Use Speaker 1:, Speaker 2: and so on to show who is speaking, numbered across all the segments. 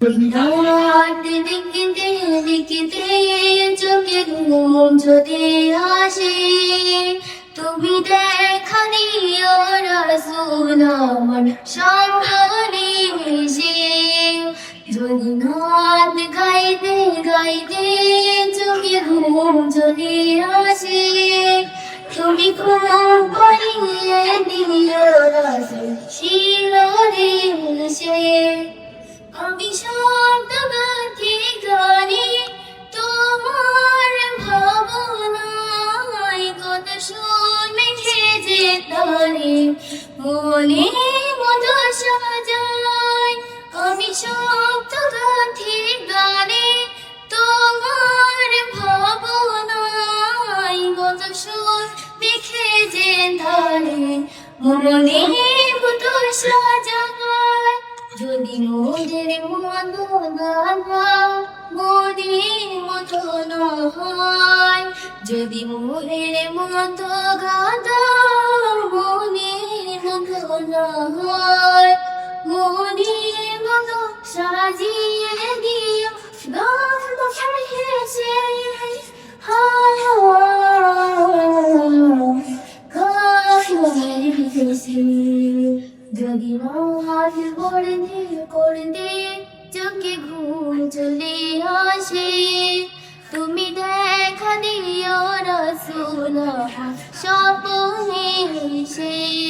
Speaker 1: রাত লিখিতে লিখিতে চোখে ঘুম যদি আসে তুমি দেখা দিও রসুল আমার সামনে এসে যদি নাত গাইতে গাইতে চোখে ঘুম যদি আসে তুমি ঘুম করিয়ে দিও রসুল শিলরে এসে মনে মধু সাজায় আমি শব্দগাথি গানে তোমার দেখে যে ধারে। মনে যদি মোদের মতো মোদের মতো নয়। যদি মতো নয় মনের মতো সাজিয়ে দিও গল্প হেসে যদি হাত করতে করতে চোখে ঘুম চলে আসে তুমি দেখা দিও রসুল স্বপ্নে এসে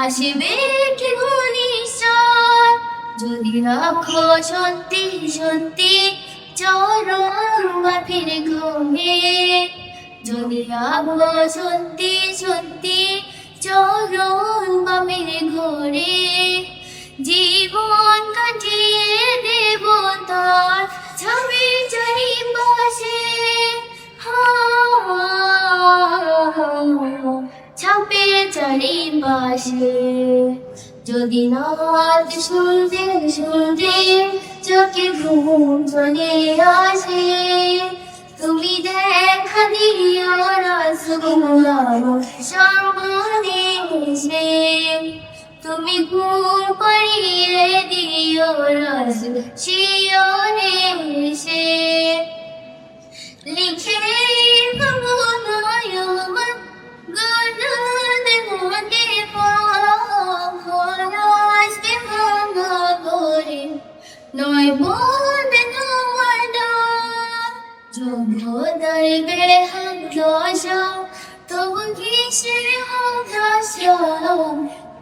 Speaker 1: আসবে কি যদি রাখো সত্যি সত্যি চরণ বাপের ঘুমে। যদি রাখো সত্যি সত্যি চরণ বাপের ঘরে। জীবন কাটিয়ে দেব তার ছবি চারি পাশে ছাপে পাশে যদি নাচ শুনতে শুনতে চোখে ঘুম চলে আসে। তুমি দেখা দিও রসগুলাম সামনে এসে তুমি ঘুম পাড়িয়ে দিও রস যোগদার বেহান দশা তবু কিসের হতাশা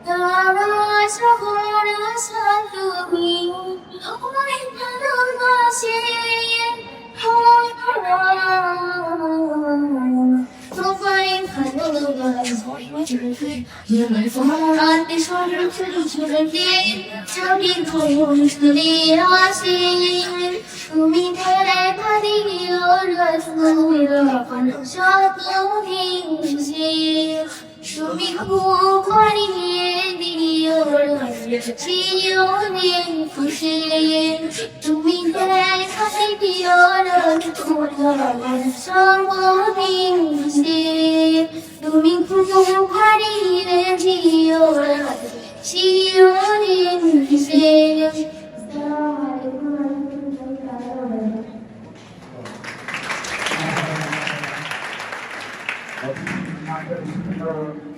Speaker 1: তারা শহর তুমি দেখা দিও স্বপ্নে তুমি ঘুম করিয়ে দিও চিরনে খুশি তুমি দেখা দিও সর্বদিন তুমি ঘুম করিয়ে দিও চিরনে খুশি
Speaker 2: Thank you.